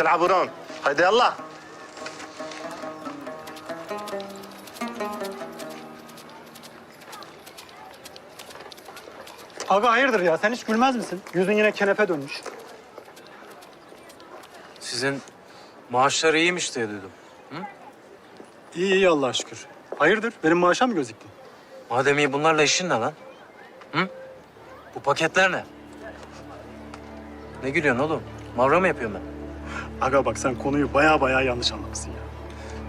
تلعبون هيدا يلا Aga hayırdır ya? Sen hiç gülmez misin? Yüzün yine kenepe dönmüş. Sizin maaşlar iyiymiş diye duydum. İyi iyi Allah'a şükür. Hayırdır? Benim maaşa mı gözüktün? Madem iyi bunlarla işin ne lan? Hı? Bu paketler ne? Ne gülüyorsun oğlum? Mavra mı yapıyorum ben? Aga bak sen konuyu baya baya yanlış anlamışsın ya.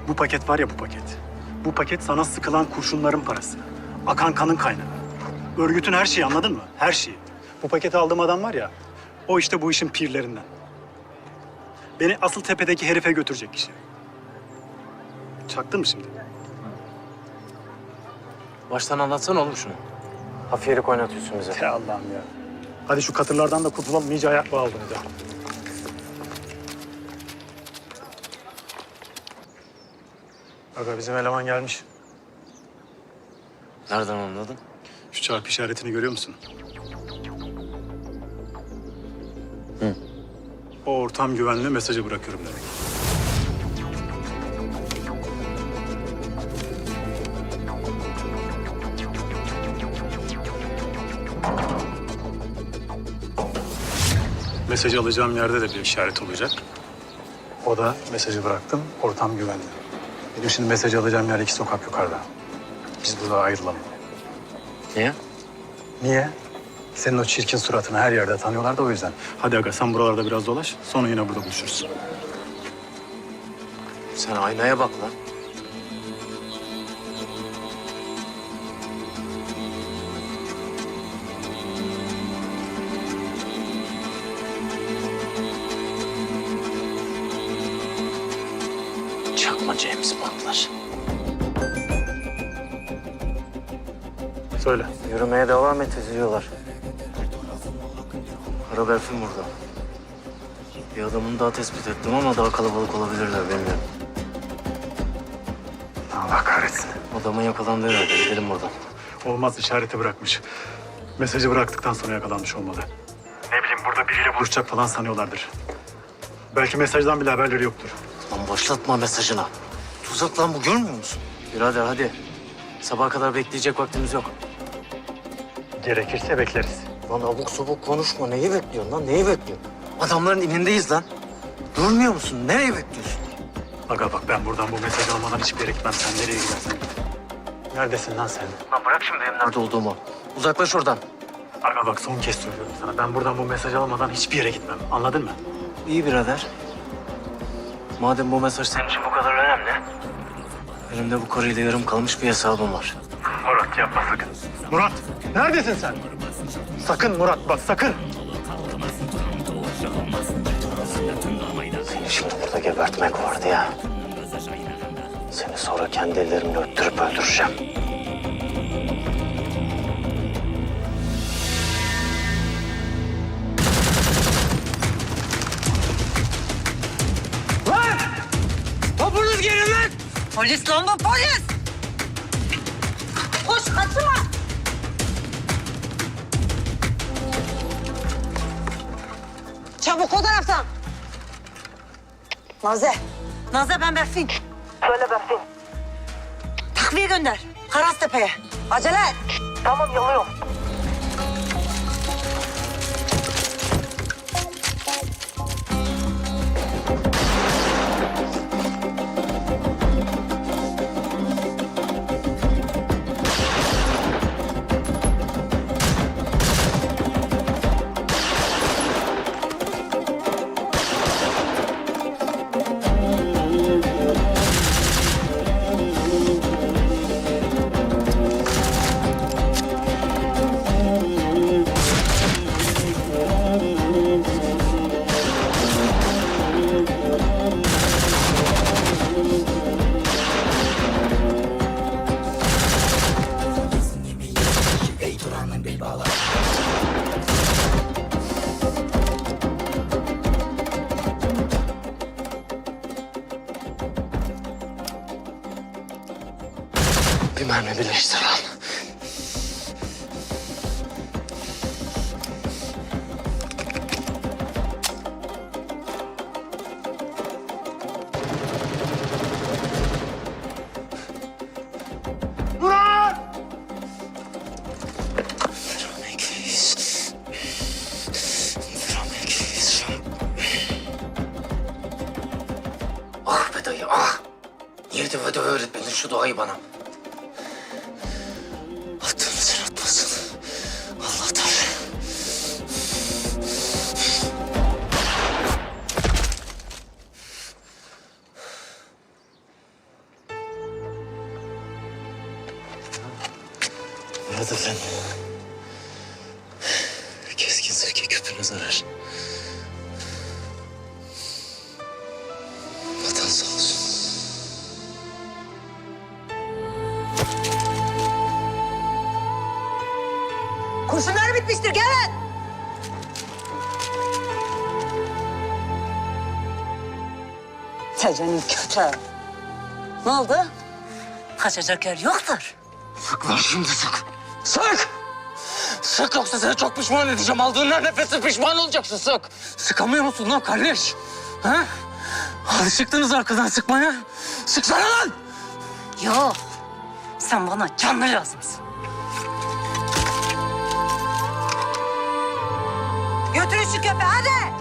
Bu paket var ya bu paket. Bu paket sana sıkılan kurşunların parası. Akan kanın kaynağı. Örgütün her şeyi anladın mı? Her şeyi. Bu paketi aldığım adam var ya, o işte bu işin pirlerinden. Beni asıl tepedeki herife götürecek kişi. Çaktın mı şimdi? Baştan anlatsana oğlum şunu. Hafiyelik oynatıyorsun bize. Ya Allah'ım ya. Hadi şu katırlardan da kurtulalım. iyice ayak bağı aldınız ya. Aga bizim eleman gelmiş. Nereden anladın? Şu çarpı işaretini görüyor musun? Hı. O ortam güvenli mesajı bırakıyorum demek. Mesajı alacağım yerde de bir işaret olacak. O da mesajı bıraktım, ortam güvenli. Benim şimdi mesajı alacağım yer iki sokak yukarıda. Biz burada ayrılalım. Niye? Niye? Senin o çirkin suratını her yerde tanıyorlar da o yüzden. Hadi aga sen buralarda biraz dolaş. Sonra yine burada buluşuruz. Sen aynaya bak lan. Çakma James Bond'lar. Söyle. Yürümeye devam et ediyorlar. Kara Berfin burada. Bir adamını daha tespit ettim ama daha kalabalık olabilirler bilmiyorum. Allah kahretsin. Adamın yakalandığı herhalde. Gidelim buradan. Olmaz işareti bırakmış. Mesajı bıraktıktan sonra yakalanmış olmalı. Ne bileyim burada biriyle buluşacak falan sanıyorlardır. Belki mesajdan bile haberleri yoktur. Lan başlatma mesajına. Tuzak lan bu görmüyor musun? Birader hadi. Sabaha kadar bekleyecek vaktimiz yok. Gerekirse bekleriz. Lan abuk sabuk konuşma. Neyi bekliyorsun lan? Neyi bekliyorsun? Adamların inindeyiz lan. Durmuyor musun? Nereye bekliyorsun? Aga bak ben buradan bu mesajı almadan hiçbir yere gitmem. Sen nereye gidersen git. Neredesin lan sen? Lan bırak şimdi benim nerede olduğumu. Uzaklaş oradan. Aga bak son kez söylüyorum sana. Ben buradan bu mesajı almadan hiçbir yere gitmem. Anladın mı? İyi birader. Madem bu mesaj senin için bu kadar önemli. Benim de bu karıyla yarım kalmış bir hesabım var. Murat yapma sakın. Murat neredesin sen? Sakın Murat bak sakın. Seni şimdi burada gebertmek vardı ya. Seni sonra kendi ellerimle öttürüp öldüreceğim. Lan! Topunuz gelin lan! Polis lan bu polis! Çabuk o taraftan! Naze. Naze ben Berfin. Söyle Berfin. Takviye gönder. Karastepe'ye. Acele et. Tamam yolluyorum. Bir mermi birleştir lan. Ah be dayı ah. Niye döve döve öğretmedin şu duayı bana? Murat Efendi. Keskin sirke küpüne zarar. Vatan sağ olsun. Kurşunlar bitmiştir gelin. Tecenin kötü. Ne oldu? Kaçacak yer yoktur. Sık lan şimdi sık. Sık! Sık yoksa seni çok pişman edeceğim. Aldığın her nefesi pişman olacaksın sık. Sıkamıyor musun lan kardeş? Ha? Alışıktınız arkadan sıkmaya. Sıksana lan! Yok. Sen bana canlı lazımsın. Götürün şu köpeği hadi.